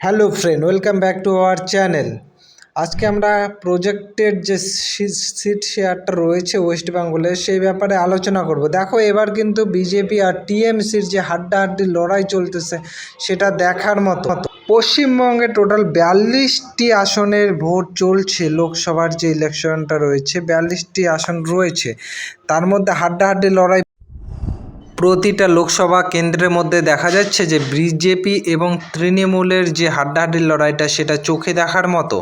Hello friend, welcome back to our channel. আজকে আমরা প্রজেক্টের যে সিট শেয়ারটা রয়েছে ওয়েস্ট বেঙ্গলে, সেই ব্যাপারে আলোচনা করব। দেখো, এবার কিন্তু বিজেপি আর টিএমসির যে হাড্ডাহাড্ডি লড়াই চলতেছে, সেটা দেখার মতো। পশ্চিমবঙ্গে টোটাল বিয়াল্লিশটি আসনের ভোট চলছে, লোকসভার যে ইলেকশনটা রয়েছে, বিয়াল্লিশটি আসন রয়েছে। তার মধ্যে হাড্ডাহাড্ডি লড়াই প্রতিটা লোকসভা কেন্দ্রের মধ্যে দেখা যাচ্ছে যে বিজেপি এবং তৃণমূলের যে হাড্ডাহাড্ডির লড়াইটা সেটা চোখে দেখার মতো।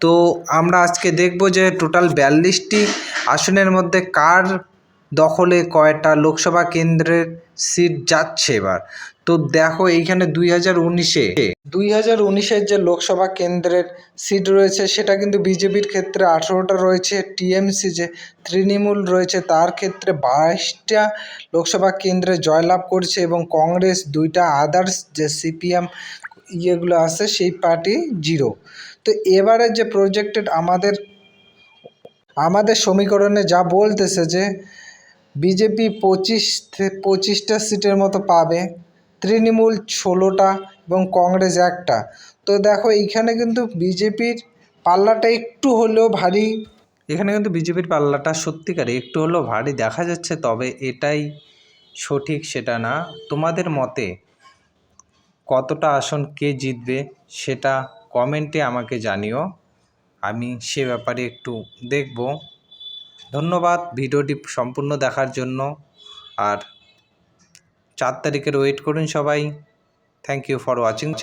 তো আমরা আজকে দেখব যে টোটাল বিয়াল্লিশটি আসনের মধ্যে কার দখলে কয়টা লোকসভা কেন্দ্রের সিট যাচ্ছে এবার। তো দেখো এইখানে দুই হাজার উনিশে, দুই হাজার উনিশের যে লোকসভা কেন্দ্রের সিট রয়েছে, সেটা কিন্তু বিজেপির ক্ষেত্রে আঠেরোটা রয়েছে, টিএমসি যে তৃণমূল রয়েছে, তার ক্ষেত্রে বাইশটা লোকসভা কেন্দ্রে জয়লাভ করছে এবং কংগ্রেস দুইটা, আদার্স যে সিপিএম ইয়েগুলো আছে, সেই পার্টি জিরো। তো এবারে যে প্রজেক্টেড আমাদের আমাদের সমীকরণে যা বলতেছে যে বিজেপি পঁচিশ পঁচিশটা সিটের মতো পাবে, তৃণমূল ষোলোটা এবং কংগ্রেস একটা। তো দেখো, এইখানে কিন্তু বিজেপির পাল্লাটা একটু হলেও ভারী। এখানে কিন্তু বিজেপির পাল্লাটা সত্যিকারে একটু হলেও ভারী দেখা যাচ্ছে, তবে এটাই সঠিক সেটা না। তোমাদের মতে কতটা আসন কে জিতবে সেটা কমেন্টে আমাকে জানিও। আমি সে ব্যাপারে একটু দেখব। ধন্যবাদ ভিডিওটি সম্পূর্ণ দেখার জন্য। আর চার তারিখের ওয়েট করুন সবাই। Thank you for watching